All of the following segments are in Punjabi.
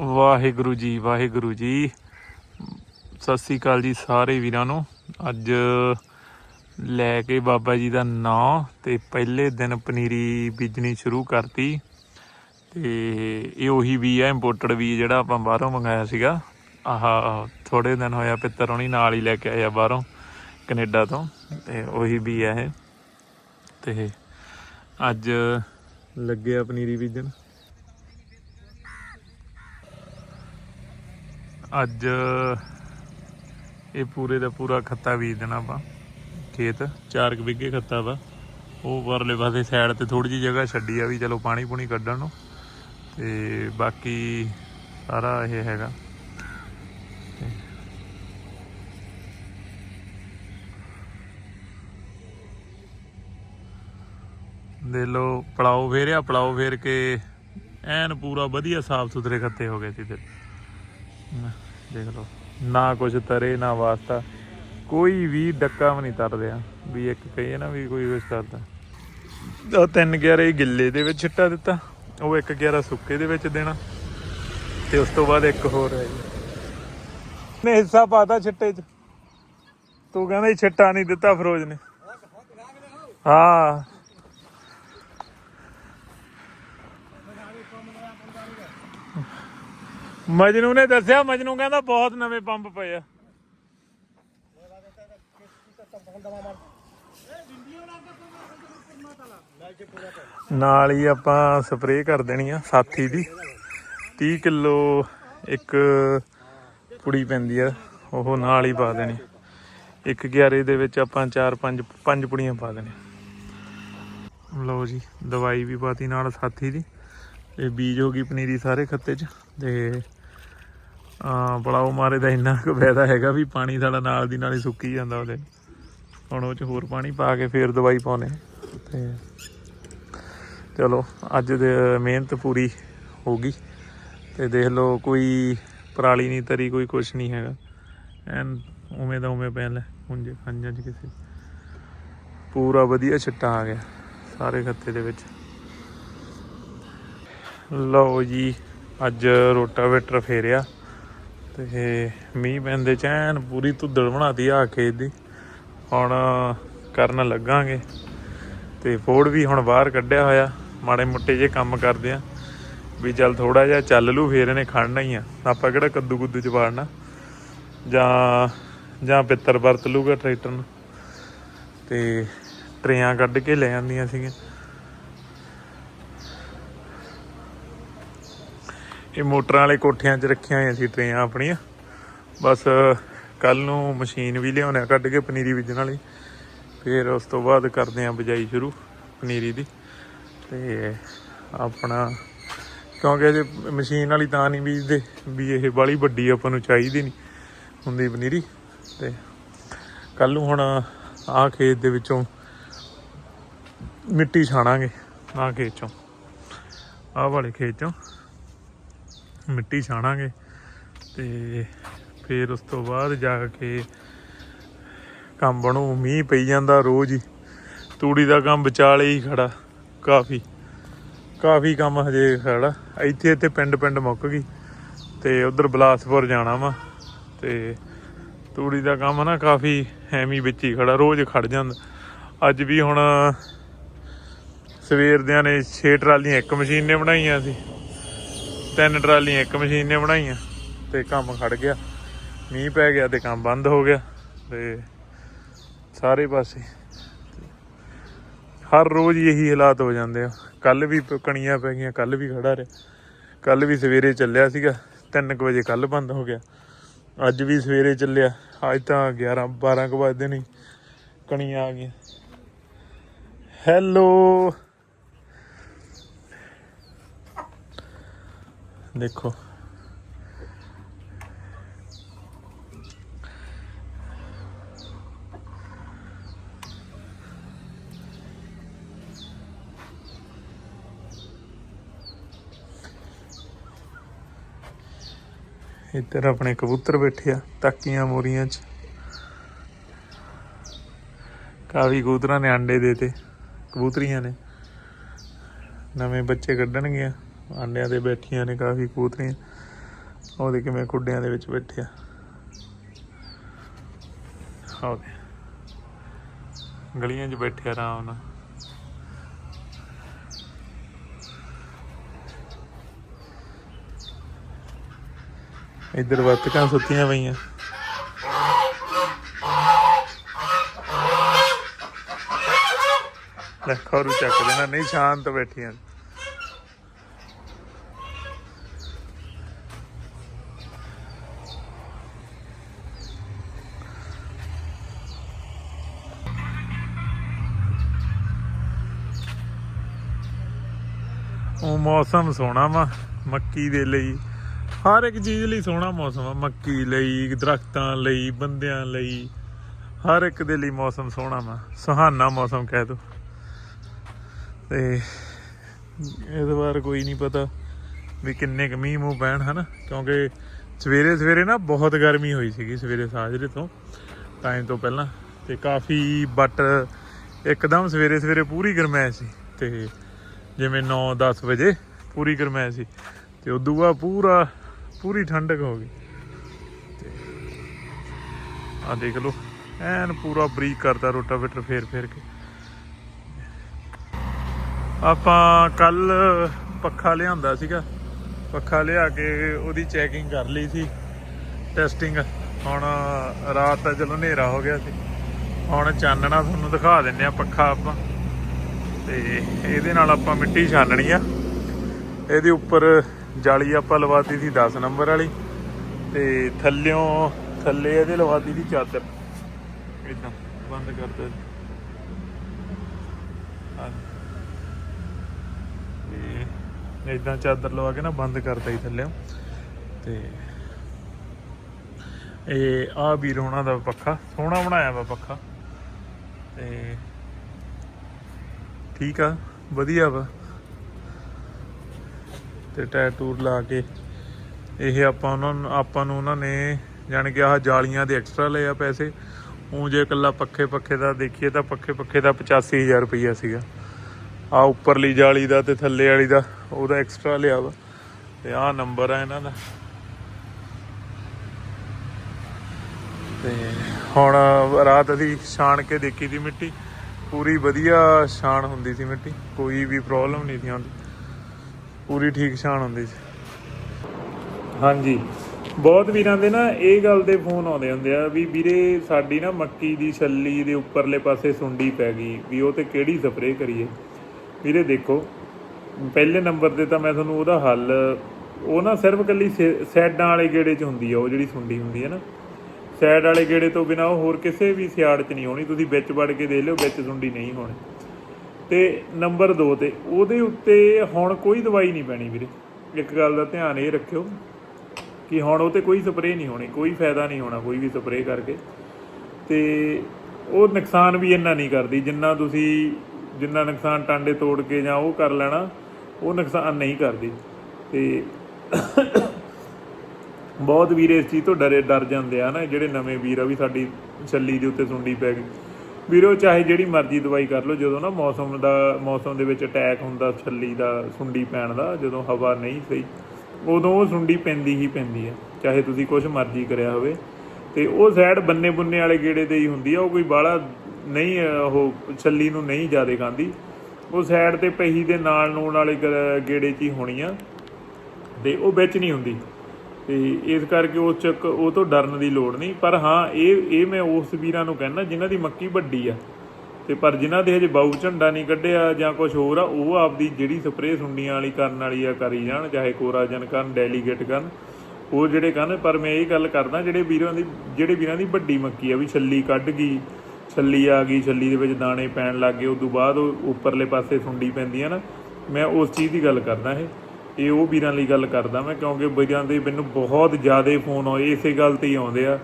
ਵਾਹਿਗੁਰੂ ਜੀ ਵਾਹਿਗੁਰੂ ਜੀ। ਸਤਿ ਸ੍ਰੀ ਅਕਾਲ ਜੀ ਸਾਰੇ ਵੀਰਾਂ ਨੂੰ। ਅੱਜ ਲੈ ਕੇ ਬਾਬਾ ਜੀ ਦਾ ਨਾਂ ਤੇ ਪਹਿਲੇ ਦਿਨ ਪਨੀਰੀ ਬੀਜਣੀ ਸ਼ੁਰੂ ਕਰਤੀ। ਤੇ ਇਹ ਉਹੀ ਵੀ ਹੈ ਇੰਪੋਰਟਡ ਵੀ ਜਿਹੜਾ ਆਪਾਂ ਬਾਹਰੋਂ ਮੰਗਾਇਆ ਸੀਗਾ। ਆਹ ਥੋੜੇ ਦਿਨ ਹੋਇਆ ਪਿੱਤਰ ਹੋਣੀ ਨਾਲ ਹੀ ਲੈ ਕੇ ਆਇਆ ਬਾਹਰੋਂ, ਕੈਨੇਡਾ ਤੋਂ। ਤੇ ਉਹੀ ਵੀ ਹੈ ਇਹ। ਤੇ ਅੱਜ ਲੱਗੇ ਆ ਪਨੀਰੀ ਬੀਜਣ। ਅੱਜ ਇਹ ਪੂਰੇ ਦਾ ਪੂਰਾ ਖੱਤਾ ਬੀਜ ਦੇਣਾ ਆਪਾਂ, ਖੇਤ 4 ਵਿਗੇ ਖੱਤਾ ਵਾ। ਉਹ ਪਰਲੇ ਪਾਸੇ ਸਾਈਡ ਤੇ ਥੋੜੀ ਜਿਹੀ ਜਗ੍ਹਾ ਛੱਡੀ ਆ ਵੀ ਚਲੋ ਪਾਣੀ ਪੂਣੀ ਕੱਢਣ ਨੂੰ। ਤੇ ਬਾਕੀ ਸਾਰਾ ਇਹ ਹੈਗਾ। ਤੇ ਦੇ ਲੋ ਪਲਾਓ ਫੇਰਿਆ, ਪਲਾਓ ਫੇਰ ਕੇ ਐਨ ਪੂਰਾ ਵਧੀਆ ਸਾਫ਼ ਸੁਥਰੇ ਖੱਤੇ ਹੋ ਗਏ ਸੀ ਤੇ ਦੇਖ ਲਓ। ਨਾ ਕੁਝ ਤਰੇ, ਨਾ ਵਾਸਤਾ। ਕੋਈ ਵੀ ਡੱਕਾ ਵੀ ਨਹੀਂ ਤਰਦਿਆ ਵੀ ਇੱਕ ਕਹੀਏ ਨਾ ਵੀ ਕੋਈ ਕੁਝ ਕਰਦਾ ਉਹ ਤਿੰਨ ਗਿਆਰੇ ਗਿੱਲੇ ਦੇ ਵਿੱਚ ਛਿੱਟਾ ਦਿੱਤਾ। ਉਹ ਇੱਕ ਗਿਆਰਾ ਸੁੱਕੇ ਦੇ ਵਿੱਚ ਦੇਣਾ। ਤੇ ਉਸ ਤੋਂ ਬਾਅਦ ਇੱਕ ਹੋਰ ਹੈ ਜੀ। ਨੇ ਹਿੱਸਾ ਪਾਤਾ ਛਿੱਟੇ 'ਚ। ਤੂੰ ਕਹਿੰਦਾ ਛਿੱਟਾ ਨਹੀਂ ਦਿੱਤਾ ਫਰੋਜ਼ ਨੇ। ਹਾਂ। ਮਜਨੂ ਨੇ ਦੱਸਿਆ, ਮਜਨੂ ਕਹਿੰਦਾ ਬਹੁਤ ਨਵੇਂ ਪੰਪ ਪਏ ਆ। ਨਾਲ ਹੀ ਆਪਾਂ ਸਪਰੇਅ ਕਰ ਦੇਣੀ ਆ ਸਾਥੀ ਦੀ। 30 ਕਿਲੋ ਇੱਕ ਪੁੜੀ ਪੈਂਦੀ ਆ, ਉਹ ਨਾਲ ਹੀ ਪਾ ਦੇਣੀ। ਇੱਕ ਗਿਆਰੇ ਦੇ ਵਿੱਚ ਆਪਾਂ 4 5 ਪੰਜ ਪੁੜੀਆਂ ਪਾ ਦੇਣੀ ਲਓ ਜੀ, ਦਵਾਈ ਵੀ ਪਾਤੀ ਨਾਲ ਸਾਥੀ ਦੀ। ਤੇ ਬੀਜ ਹੋ ਗਈ ਪਨੀਰੀ ਸਾਰੇ ਖੱਤੇ 'ਚ। ਤੇ, ਆ ਬਲਾਓ ਮਾਰੇ ਦਾ ਇੰਨਾ ਕੁ ਫਾਇਦਾ ਹੈਗਾ ਵੀ ਪਾਣੀ ਸਾਡਾ ਨਾਲ ਦੀ ਨਾਲ ਹੀ ਸੁੱਕੀ ਜਾਂਦਾ ਉਹਦੇ। ਹੁਣ ਉਹ 'ਚ ਹੋਰ ਪਾਣੀ ਪਾ ਕੇ ਫੇਰ ਦਵਾਈ ਪਾਉਨੇ ਤੇ ਚਲੋ, ਅੱਜ ਦੇ ਮਿਹਨਤ ਪੂਰੀ ਹੋ ਗਈ। ਤੇ ਦੇਖ ਲਓ, ਕੋਈ ਪਰਾਲੀ ਨਹੀਂ ਤਰੀ, ਕੋਈ ਕੁਛ ਨਹੀਂ ਹੈਗਾ। ਐਨ ਉਵੇਂ ਦਾ ਉਵੇਂ ਪੈਣ ਲੈ ਹੁਣ ਜੇ ਖਾਂਜਾਂ ਚ ਕਿਸੇ। ਪੂਰਾ ਵਧੀਆ ਛਿੱਟਾ ਆ ਗਿਆ, ਸਾਰੇ ਖੱਤੇ ਦੇ ਵਿੱਚ। ਲਓ ਜੀ ਅੱਜ ਰੋਟਾਵੇਟਰ ਫੇਰਿਆ ਤੇ ਮੀਂਹ ਪੈਂਦੇ ਚੈਨ ਐਨ ਪੂਰੀ ਧੁੱਦੜ ਬਣਾਤੀ ਆ ਖੇਤ ਦੀ ਹੁਣ ਕਰਨ ਲੱਗਾਂਗੇ ਤੇ ਫੋੜ ਵੀ ਹੁਣ ਬਾਹਰ ਕੱਢਿਆ ਹੋਇਆ। ਮਾੜੇ ਮੁੱਟੇ ਜੇ ਕੰਮ ਕਰਦੇ ਆ। ਵੀ ਚੱਲ ਥੋੜਾ ਜਿਹਾ ਚੱਲ ਲੂ ਫੇਰ ਇਹਨੇ ਖੜਨਾ ਹੀ ਆ। ਆਪਾਂ ਕਿਹੜਾ ਕੱਦੂ ਕੁੱਦੂ ਚ ਵਾੜਨਾ? ਜਾਂ ਜਾਂ ਪਿੱਤਰ ਵਰਤ ਲੂਗਾ ਟਰੈਕਟਰ ਨੂੰ। ਤੇ ਟਰੇਆਂ ਕੱਢ ਕੇ ਲੈ ਆਂਦੀਆਂ ਸੀਗੀਆਂ। ਇਹ ਮੋਟਰਾਂ ਵਾਲੇ ਕੋਠਿਆਂ 'ਚ ਰੱਖੀਆਂ ਹੋਈਆਂ ਸੀ ਟਰੇਆਂ ਆਪਣੀਆਂ। ਬਸ ਕੱਲ ਨੂੰ ਮਸ਼ੀਨ ਵੀ ਲਿਆਉਣਾ ਕੱਢ ਕੇ ਪਨੀਰੀ ਬੀਜਣ ਵਾਲੀ। ਫਿਰ ਉਸ ਤੋਂ ਬਾਅਦ ਕਰਦੇ ਆਂ ਬਿਜਾਈ ਸ਼ੁਰੂ ਪਨੀਰੀ ਦੀ। ਤੇ ਆਪਣਾ ਕਿਉਂਕਿ ਅਜੇ ਮਸ਼ੀਨ ਵਾਲੀ ਤਾਂ ਨਹੀਂ ਬੀਜਦੇ, ਵੀ ਇਹ ਬਾਲੀ ਵੱਡੀ ਆਪਾਂ ਨੂੰ ਚਾਹੀਦੀ ਨਹੀਂ ਹੁੰਦੀ ਪਨੀਰੀ। ਤੇ ਕੱਲ ਨੂੰ ਹੁਣ ਆਹ ਖੇਤ ਦੇ ਵਿੱਚੋਂ ਮਿੱਟੀ ਛਾਣਾਂਗੇ, ਆਹ ਖੇਤ ਚੋਂ। ਆਹ ਵਾਲੇ ਖੇਤ ਚੋਂ। ਮਿੱਟੀ ਛਾਣਾਂਗੇ ਤੇ ਫਿਰ ਉਸ ਤੋਂ ਬਾਅਦ ਜਾ ਕੇ ਕੰਮ ਬਣੂ, ਮੀਂਹ ਪਈ ਜਾਂਦਾ ਰੋਜ਼ ਹੀ। ਤੂੜੀ ਦਾ ਕੰਮ ਵਿਚਾਲੇ ਹੀ ਖੜਾ, ਕਾਫੀ। ਕਾਫੀ ਕੰਮ ਹਜੇ ਖੜਾ। ਇੱਥੇ ਇੱਥੇ ਪਿੰਡ ਪਿੰਡ ਮੁੱਕ ਗਈ ਤੇ ਉਧਰ ਬਲਾਸਪੁਰ ਜਾਣਾ ਵਾ ਤੇ ਤੂੜੀ ਦਾ ਕੰਮ ਨਾ ਕਾਫੀ ਐਵੇਂ ਵਿੱਚ ਹੀ ਖੜਾ, ਰੋਜ਼ ਖੜ ਜਾਂਦਾ। ਅੱਜ ਵੀ ਹੁਣ ਸਵੇਰ ਦਿਆਂ ਨੇ 6 ਟਰਾਲੀਆਂ, ਇੱਕ ਮਸ਼ੀਨ ਨੇ ਬਣਾਈਆਂ ਸੀ। ਤਿੰਨ ਟਰਾਲੀਆਂ, ਇੱਕ ਮਸ਼ੀਨ ਨੇ ਬਣਾਈਆਂ ਤੇ ਕੰਮ ਖੜ ਗਿਆ। ਮੀਂਹ ਪੈ ਗਿਆ ਤੇ ਕੰਮ ਬੰਦ ਹੋ ਗਿਆ ਤੇ ਸਾਰੇ ਪਾਸੇ। ਹਰ ਰੋਜ਼ ਇਹੀ ਹਾਲਾਤ ਹੋ ਜਾਂਦੇ ਆ। ਕੱਲ ਵੀ ਕਣੀਆਂ ਪੈ ਗਈਆਂ ਕੱਲ ਵੀ ਖੜਾ ਰਿਹਾ। ਕੱਲ ਵੀ ਸਵੇਰੇ ਚੱਲਿਆ ਸੀਗਾ 3 ਵਜੇ ਕੱਲ ਬੰਦ ਹੋ ਗਿਆ। ਅੱਜ ਵੀ ਸਵੇਰੇ ਚੱਲਿਆ, ਅੱਜ ਤਾਂ 11 12 ਕੁ ਵਜੇ ਨਹੀਂ ਕਣੀਆਂ ਆ ਗਈਆਂ। ਹੈਲੋ ਦੇਖੋ। ਇੱਧਰ ਆਪਣੇ ਕਬੂਤਰ ਬੈਠੇ ਆ, ਤਾਕੀਆਂ ਮੋਰੀਆਂ 'ਚ। ਕਾਫੀ ਕਬੂਤਰਾਂ ਨੇ ਅੰਡੇ ਦੇਤੇ ਕਬੂਤਰੀਆਂ ਨੇ। ਨਵੇਂ ਬੱਚੇ ਕੱਢਣਗੀਆਂ ਆਂਡਿਆਂ ਤੇ ਬੈਠੀਆਂ ਨੇ ਕਾਫੀ ਕਬੂਤਰੀਆਂ। ਉਹਦੇ ਕਿਵੇਂ ਕੁੱਡਿਆਂ ਦੇ ਵਿੱਚ ਬੈਠਿਆ ਉਹਦੇ ਗਲੀਆਂ 'ਚ ਬੈਠਿਆ ਆਰਾਮ ਨਾਲ। ਇੱਧਰ ਵਰਤਕਾਂ ਸੁੱਤੀਆਂ ਪਈਆਂ। ਲੈ ਖਰੂ ਚੱਕ ਦੇਣਾ, ਨਹੀਂ ਸ਼ਾਂਤ ਬੈਠੀਆਂ। ਉਹ ਮੌਸਮ ਸੋਹਣਾ ਵਾ, ਮੱਕੀ ਦੇ ਲਈ। ਹਰ ਇੱਕ ਚੀਜ਼ ਲਈ ਸੋਹਣਾ ਮੌਸਮ ਆ, ਮੱਕੀ ਲਈ, ਦਰਖਤਾਂ ਲਈ, ਬੰਦਿਆਂ ਲਈ। ਹਰ ਇੱਕ ਦੇ ਲਈ ਮੌਸਮ ਸੋਹਣਾ ਵਾ, ਸੁਹਾਨਾ ਮੌਸਮ ਕਹਿ ਦੋ। ਤੇ ਇਸ ਵਾਰ ਕੋਈ ਨਹੀਂ ਪਤਾ ਵੀ ਕਿੰਨੇ ਕੁ ਮੀਂਹ ਮੂੰਹ ਪੈਣ, ਹਨਾ? ਕਿਉਂਕਿ ਸਵੇਰੇ ਸਵੇਰੇ ਨਾ ਬਹੁਤ ਗਰਮੀ ਹੋਈ ਸੀਗੀ, ਸਵੇਰੇ ਸਾਜਰੇ ਤੋਂ ਟਾਈਮ ਤੋਂ ਪਹਿਲਾਂ। ਤੇ ਕਾਫੀ ਬਟ ਇੱਕਦਮ ਸਵੇਰੇ ਸਵੇਰੇ ਪੂਰੀ ਗਰਮੈਸ਼ ਸੀ। ਤੇ ਜਿਵੇਂ 9-10 ਵਜੇ ਪੂਰੀ ਗਰਮੈਸ਼ ਸੀ, ਤੇ ਉਦੋਂ ਬਾਅਦ ਪੂਰਾ, ਪੂਰੀ ਠੰਡਕ ਹੋ ਗਈ। ਤੇ ਆ ਦੇਖ ਲਓ, ਐਨ ਪੂਰਾ ਬਰੀਕ ਕਰਦਾ ਰੋਟਾਵੇਟਰ ਫੇਰ ਫੇਰ ਕੇ। ਆਪਾਂ ਕੱਲ ਪੱਖਾ ਲਿਆਂਦਾ ਸੀਗਾ, ਪੱਖਾ ਲਿਆ ਕੇ ਉਹਦੀ ਚੈਕਿੰਗ ਕਰ ਲਈ ਸੀ ਟੈਸਟਿੰਗ ਹੁਣ ਰਾਤ ਦਾ ਚਲੋ ਹਨੇਰਾ ਹੋ ਗਿਆ ਸੀ। ਹੁਣ ਚਾਨਣਾ ਤੁਹਾਨੂੰ ਦਿਖਾ ਦਿੰਨੇ ਆ ਪੱਖਾ ਆਪਾਂ। ਤੇ ਇਹਦੇ ਨਾਲ ਆਪਾਂ ਮਿੱਟੀ ਛਾਨਣੀ ਆ। ਇਹਦੇ ਉੱਪਰ ਜਾਲੀ ਆਪਾਂ ਲਵਾਤੀ ਸੀ 10 ਨੰਬਰ ਵਾਲੀ ਤੇ ਥੱਲਿਓਂ, ਥੱਲੇ ਇਹਦੇ ਲਵਾਤੀ ਸੀ ਚਾਦਰ ਇਦਾਂ, ਬੰਦ ਕਰ ਦੇ। ਤੇ ਇਦਾਂ ਚਾਦਰ ਲਵਾ ਕੇ ਨਾ ਬੰਦ ਕਰਤਾ ਹੀ ਥੱਲੇ ਤੇ ਇਹ ਆ ਵੀਰ ਹੋਣਾ ਦਾ ਪੱਖਾ, ਸੋਹਣਾ ਬਣਾਇਆ ਵਾ ਪੱਖਾ। ਤੇ ਠੀਕ ਆ, ਵਧੀਆ ਵਾ। ਤੇ ਟੈਟੂਰ ਲਾ ਕੇ ਇਹ ਆਪਾਂ ਉਹਨਾਂ ਨੂੰ ਆਪਾਂ ਨੂੰ ਉਹਨਾਂ ਨੇ ਜਾਣ ਕੇ ਆਹ ਜਾਲੀਆਂ ਦੇ ਐਕਸਟਰਾ ਲਏ ਆ ਪੈਸੇ। ਉਹ ਜੇ ਇਕੱਲਾ ਪੱਖੇ ਪੱਖੇ ਦਾ ਦੇਖੀਏ ਤਾਂ ਪੱਖੇ ਪੱਖੇ ਦਾ 85000 ਰੁਪਈਆ ਸੀਗਾ। ਆ ਉੱਪਰਲੀ ਜਾਲੀ ਦਾ ਤੇ ਥੱਲੇ ਵਾਲੀ ਦਾ ਉਹਦਾ ਐਕਸਟਰਾ ਲਿਆ ਵਾ। ਤੇ ਆਹ ਨੰਬਰ ਆ ਇਹਨਾਂ ਦਾ। ਤੇ ਹੁਣ ਰਾਤ ਅਸੀਂ ਛਾਣ ਕੇ ਦੇਖੀ ਦੀ ਮਿੱਟੀ। ਪੂਰੀ ਵਧੀਆ ਛਾਣ ਹੁੰਦੀ ਸੀ ਮਿੱਟੀ, ਕੋਈ ਵੀ ਪ੍ਰੋਬਲਮ ਨਹੀਂ ਸੀ ਆਉਂਦੀ। ਪੂਰੀ ਠੀਕ ਛਾਣ ਹੁੰਦੀ ਸੀ। ਹਾਂਜੀ। ਬਹੁਤ ਵੀਰਾਂ ਦੇ ਨਾ ਇਹ ਗੱਲ ਦੇ ਫੋਨ ਆਉਂਦੇ ਹੁੰਦੇ ਆ ਵੀ ਵੀਰੇ ਸਾਡੀ ਨਾ ਮੱਕੀ ਦੀ ਛੱਲੀ ਦੇ ਉੱਪਰਲੇ ਪਾਸੇ ਸੁੰਡੀ ਪੈ ਗਈ ਵੀ ਉਹ ਤੇ ਕਿਹੜੀ ਸਪਰੇਅ ਕਰੀਏ? ਵੀਰੇ ਦੇਖੋ, ਪਹਿਲੇ ਨੰਬਰ ਤੇ ਤਾਂ ਮੈਂ ਤੁਹਾਨੂੰ ਉਹਦਾ ਹੱਲ, ਉਹ ਨਾ ਸਿਰਫ ਕੱਲੀ ਸੈਡਾਂ ਵਾਲੇ ਗੇੜੇ 'ਚ ਹੁੰਦੀ ਆ, ਉਹ ਜਿਹੜੀ ਸੁੰਡੀ ਹੁੰਦੀ ਹੈ ਨਾ। ਸਾਈਡ ਵਾਲੇ ਗੇੜੇ ਤੋਂ ਬਿਨਾ ਉਹ ਹੋਰ ਕਿਸੇ ਵੀ ਸਿਆੜ 'ਚ ਨਹੀਂ ਹੋਣੀ। ਤੁਸੀਂ ਵਿੱਚ ਵੜ ਕੇ ਦੇਖ ਲਿਓ, ਵਿੱਚ ਸੁੰਡੀ ਨਹੀਂ ਹੋਣੀ। ਤੇ ਨੰਬਰ 2 ਤੇ ਉਹਦੇ ਉੱਤੇ ਹੁਣ ਕੋਈ ਦਵਾਈ ਨਹੀਂ ਪੈਣੀ ਵੀਰੇ। ਇੱਕ ਗੱਲ ਦਾ ਧਿਆਨ ਇਹ ਰੱਖਿਓ ਕਿ ਹੁਣ ਉਹ ਤੇ ਕੋਈ ਸਪਰੇਅ ਨਹੀਂ ਹੋਣੀ, ਕੋਈ ਫਾਇਦਾ ਨਹੀਂ ਹੋਣਾ ਕੋਈ ਵੀ ਸਪਰੇਅ ਕਰਕੇ। ਤੇ ਉਹ ਨੁਕਸਾਨ ਵੀ ਇੰਨਾ ਨਹੀਂ ਕਰਦੀ, ਜਿੰਨਾ ਤੁਸੀਂ ਜਿੰਨਾ ਨੁਕਸਾਨ ਟਾਂਡੇ ਤੋੜ ਕੇ ਜਾਂ ਉਹ ਕਰ ਲੈਣਾ, ਉਹ ਨੁਕਸਾਨ ਨਹੀਂ ਕਰਦੀ। ਤੇ ਬਹੁਤ ਵੀਰ ਇਸ ਚੀਜ਼ ਤੋਂ ਡਰੇ, ਡਰ ਜਾਂਦੇ ਆ ਨਾ, ਜਿਹੜੇ ਨਵੇਂ ਵੀਰ ਆ ਵੀ ਸਾਡੀ ਛੱਲੀ ਦੇ ਉੱਤੇ ਸੁੰਡੀ ਪੈ ਗਈ। ਵੀਰੋ ਚਾਹੇ ਜਿਹੜੀ ਮਰਜ਼ੀ ਦਵਾਈ ਕਰ ਲਓ, ਜਦੋਂ ਨਾ ਮੌਸਮ ਦਾ, ਮੌਸਮ ਦੇ ਵਿੱਚ ਅਟੈਕ ਹੁੰਦਾ ਛੱਲੀ ਦਾ, ਸੁੰਡੀ ਪੈਣ ਦਾ, ਜਦੋਂ ਹਵਾ ਨਹੀਂ ਸਹੀ, ਉਦੋਂ ਉਹ ਸੁੰਡੀ ਪੈਂਦੀ ਹੀ ਪੈਂਦੀ ਹੈ ਚਾਹੇ ਤੁਸੀਂ ਕੁਝ ਮਰਜ਼ੀ ਕਰਿਆ ਹੋਵੇ। ਤੇ ਉਹ ਸਾਈਡ ਬੰਨੇ ਬੁੰਨੇ ਵਾਲੇ ਗੇੜੇ ਤੇ ਹੀ ਹੁੰਦੀ ਆ, ਉਹ ਕੋਈ ਬਾਹਲਾ ਨਹੀਂ, ਉਹ ਛੱਲੀ ਨੂੰ ਨਹੀਂ ਜ਼ਿਆਦਾ ਖਾਂਦੀ। ਉਹ ਸਾਈਡ ਤੇ ਪਹੀ ਦੇ ਨਾਲ ਨੂਣ ਵਾਲੇ ਗ- ਗੇੜੇ 'ਚ ਹੀ ਹੋਣੀ ਆ, ਤੇ ਉਹ ਵਿੱਚ ਨਹੀਂ ਹੁੰਦੀ। ਤੇ ਇਸ ਕਰਕੇ ਉਹ ਚੱਕ ਉਹ ਤੋਂ ਡਰਨ ਦੀ ਲੋੜ ਨਹੀਂ। ਪਰ ਹਾਂ, ਇਹ ਇਹ ਮੈਂ ਉਸ ਵੀਰਾਂ ਨੂੰ ਕਹਿੰਦਾ, ਜਿਨ੍ਹਾਂ ਦੀ ਮੱਕੀ ਵੱਡੀ ਆ। ਤੇ ਪਰ ਜਿਨ੍ਹਾਂ ਦੇ ਹਜੇ ਬਾਊ ਝੰਡਾ ਨਹੀਂ ਕੱਢਿਆ ਜਾਂ ਕੁਝ ਹੋਰ ਆ, ਉਹ ਆਪਦੀ ਜਿਹੜੀ ਸਪਰੇਅ ਸੁੰਡੀਆਂ ਵਾਲੀ ਕਰਨ ਵਾਲੀ ਆ, ਕਰੀ ਜਾਣ, ਚਾਹੇ ਕੋਰਾਜਨ ਕਰਨ, ਡੈਲੀਗੇਟ ਕਰਨ। ਉਹ ਜਿਹੜੇ ਕਰਨ, ਪਰ ਮੈਂ ਇਹ ਗੱਲ ਕਰਦਾ, ਜਿਹੜੇ ਵੀਰਾਂ ਦੀ, ਜਿਹੜੇ ਵੀਰਾਂ ਦੀ ਵੱਡੀ ਮੱਕੀ ਆ, ਵੀ ਛੱਲੀ ਕੱਢ ਗਈ, ਛੱਲੀ ਆ ਗਈ, ਛੱਲੀ ਦੇ ਵਿੱਚ ਦਾਣੇ ਪੈਣ ਲੱਗ ਗਏ, ਉਦੋਂ ਬਾਅਦ ਉਹ ਉੱਪਰਲੇ ਪਾਸੇ ਸੁੰਡੀ ਪੈਂਦੀ ਆ ਨਾ, ਮੈਂ ਉਸ ਚੀਜ਼ ਦੀ ਗੱਲ ਕਰਦਾ ਇਹ। ਇਹ ਉਹ ਵੀਰਾਂ ਲਈ ਗੱਲ ਕਰਦਾ ਮੈਂ, ਕਿਉਂਕਿ ਵੀਰਾਂ ਦੇ ਮੈਨੂੰ ਬਹੁਤ ਜ਼ਿਆਦਾ ਫੋਨ ਆਏ, ਇਸੇ ਗੱਲ ਤੇ ਹੀ ਆਉਂਦੇ ਆ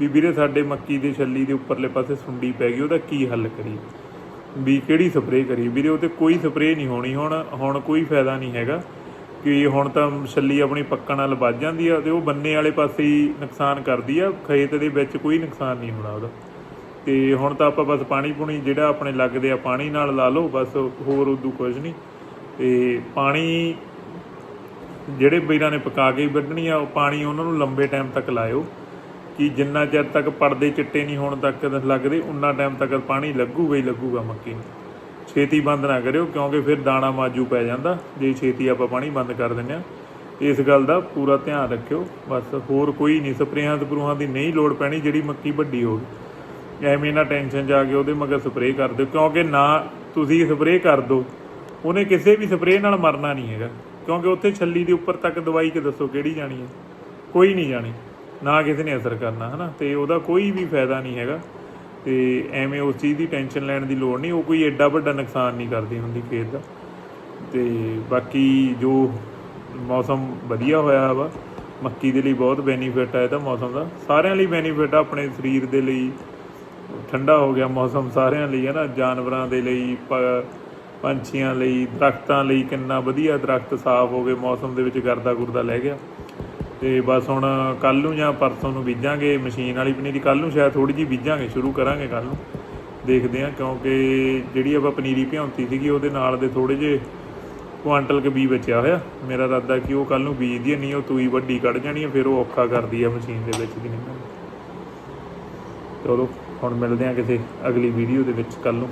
ਵੀ ਵੀਰੇ ਸਾਡੇ ਮੱਕੀ ਦੇ ਛੱਲੀ ਦੇ ਉੱਪਰਲੇ ਪਾਸੇ ਸੁੰਡੀ ਪੈ ਗਈ, ਉਹਦਾ ਕੀ ਹੱਲ ਕਰੀਏ? ਵੀ ਕਿਹੜੀ ਸਪਰੇਅ ਕਰੀ ਵੀਰੇ, ਉਹ ਤੇ ਕੋਈ ਸਪਰੇਅ ਨਹੀਂ ਹੋਣੀ, ਹੁਣ ਹੁਣ ਕੋਈ ਫਾਇਦਾ ਨਹੀਂ ਹੈਗਾ ਕਿ ਹੁਣ ਤਾਂ ਛੱਲੀ ਆਪਣੀ ਪੱਕਣ ਨਾਲ ਵੱਜ ਜਾਂਦੀ ਆ ਤੇ ਉਹ ਬੰਨੇ ਵਾਲੇ ਪਾਸੇ ਹੀ ਨੁਕਸਾਨ ਕਰਦੀ ਆ, ਖੇਤ ਦੇ ਵਿੱਚ ਕੋਈ ਨੁਕਸਾਨ ਨਹੀਂ ਹੋਣਾ ਉਹਦਾ। ਤੇ ਹੁਣ ਤਾਂ ਆਪਾਂ ਬਸ ਪਾਣੀ ਪੂਣੀ ਜਿਹੜਾ ਆਪਣੇ ਲੱਗਦੇ ਆ, ਪਾਣੀ ਨਾਲ ਲਾ ਲਓ, ਬਸ ਹੋਰ ਉਦੋਂ ਕੁਝ ਨਹੀਂ। ਤੇ ਪਾਣੀ ਜਿਹੜੇ ਵੀਰਾਂ ਨੇ ਪਕਾ ਕੇ ਵੱਢਣੀ ਆ ਉਹ ਪਾਣੀ ਉਹਨਾਂ ਨੂੰ ਲੰਬੇ ਟਾਈਮ ਤੱਕ ਲਾਇਓ। ਕਿ ਜਿੰਨਾ ਚਿਰ ਤੱਕ ਪਰਦੇ ਚਿੱਟੇ ਨਹੀਂ ਹੋਣ ਤੱਕ ਲੱਗਦੇ, ਉਨਾ ਟਾਈਮ ਤੱਕ ਪਾਣੀ ਲੱਗੂਗਾ ਹੀ ਲੱਗੂਗਾ ਮੱਕੀ ਨੂੰ। ਛੇਤੀ ਬੰਦ ਨਾ ਕਰਿਓ, ਕਿਉਂਕਿ ਫਿਰ ਦਾਣਾ ਮਾਜੂ ਪੈ ਜਾਂਦਾ। ਜੇ ਛੇਤੀ ਆਪਾਂ ਪਾਣੀ ਬੰਦ ਕਰ ਦਿੰਦੇ ਆ ਇਸ ਗੱਲ ਦਾ ਪੂਰਾ ਧਿਆਨ ਰੱਖਿਓ। ਬਸ ਹੋਰ ਕੋਈ ਨਹੀਂ ਸਪਰੇਆਂ ਸਪਰੂਹਾਂ ਦੀ ਨਹੀਂ ਲੋੜ ਪੈਣੀ, ਜਿਹੜੀ ਮੱਕੀ ਵੱਡੀ ਹੋਵੇ ਐਵੇਂ ਨਾ ਟੈਨਸ਼ਨ ਜਾ ਕੇ ਉਹਦੇ ਮਗਰ ਸਪਰੇਅ ਕਰ ਦਿਓ, ਕਿਉਂਕਿ ਨਾ ਤੁਸੀਂ ਸਪਰੇਅ ਕਰ ਦਿਓ ਉਹਨੇ ਕਿਸੇ ਵੀ ਸਪਰੇਅ ਨਾਲ ਮਰਨਾ ਨਹੀਂ ਹੈਗਾ। ਕਿਉਂਕਿ ਉੱਥੇ ਛੱਲੀ ਦੇ ਉੱਪਰ ਤੱਕ ਦਵਾਈ ਕਿ ਦੱਸੋ ਕਿਹੜੀ ਜਾਣੀ ਹੈ। ਕੋਈ ਨਹੀਂ ਜਾਣੀ। ਨਾ ਕਿਸੇ ਨੇ ਅਸਰ ਕਰਨਾ, ਹਨਾ? ਤੇ ਉਹਦਾ ਕੋਈ ਵੀ ਫਾਇਦਾ ਨਹੀਂ ਹੈਗਾ। ਤੇ ਐਵੇਂ ਉਸ ਚੀਜ਼ ਦੀ ਟੈਨਸ਼ਨ ਲੈਣ ਦੀ ਲੋੜ ਨਹੀਂ। ਉਹ ਕੋਈ ਐਡਾ ਵੱਡਾ ਨੁਕਸਾਨ ਨਹੀਂ ਕਰਦੀ ਹੁੰਦੀ ਖੇਤ ਦਾ। ਤੇ ਬਾਕੀ ਜੋ ਮੌਸਮ ਵਧੀਆ ਹੋਇਆ ਵਾ, ਮੱਕੀ ਦੇ ਲਈ ਬਹੁਤ ਬੈਨੀਫਿਟ ਆ ਇਹਦਾ ਮੌਸਮ ਦਾ। ਸਾਰਿਆਂ ਲਈ ਬੈਨੀਫਿਟ ਆ, ਆਪਣੇ ਸਰੀਰ ਦੇ ਲਈ ਠੰਡਾ ਹੋ ਗਿਆ ਮੌਸਮ ਸਾਰਿਆਂ ਲਈ ਹੈ ਨਾ ਜਾਨਵਰਾਂ ਦੇ ਲਈ, ਪ- ਪੰਛੀਆਂ ਲਈ ਦਰਖਤਾਂ ਲਈ ਕਿੰਨਾ ਵਧੀਆ ਦਰਖਤ ਸਾਫ਼ ਹੋ ਗਏ ਮੌਸਮ ਦੇ ਵਿੱਚ ਗਰਦਾ ਗੁਰਦਾ ਲੈ ਗਿਆ। ਤੇ ਬਸ ਹੁਣ ਕੱਲ ਨੂੰ ਜਾਂ ਪਰਸੋਂ ਨੂੰ ਬੀਜਾਂਗੇ ਮਸ਼ੀਨ ਵਾਲੀ ਪਨੀਰੀ ਕੱਲ ਨੂੰ ਸ਼ਾਇਦ ਥੋੜੀ ਜਿਹੀ ਬੀਜਾਂਗੇ ਸ਼ੁਰੂ ਕਰਾਂਗੇ ਕੱਲ ਨੂੰ। ਦੇਖਦੇ ਹਾਂ ਕਿਉਂਕਿ ਜਿਹੜੀ ਆਪਾਂ ਪਨੀਰੀ ਭਿਉਂਤੀ ਸੀਗੀ ਉਹਦੇ ਨਾਲ ਦੇ ਥੋੜੇ ਜਿਹੇ ਕੁਆਂਟਲ ਕੇ ਬੀ ਬਚਿਆ ਹੋਇਆ। ਮੇਰਾ ਇਰਾਦਾ ਕਿ ਉਹ ਕੱਲ ਨੂੰ ਬੀਜਦੀ ਹੈ, ਨਹੀਂ ਉਹ ਤੂਈ ਵੱਡੀ ਕੱਢ ਜਾਣੀ ਹੈ ਫਿਰ ਉਹ ਔਖਾ ਕਰਦੀ ਹੈ ਮਸ਼ੀਨ ਦੇ ਵਿੱਚ ਦੀ ਨਹੀਂ। ਚਲੋ ਹੁਣ ਮਿਲਦੇ ਹਾਂ ਕਿਸੇ ਅਗਲੀ ਵੀਡੀਓ ਦੇ ਵਿੱਚ ਕੱਲ ਨੂੰ।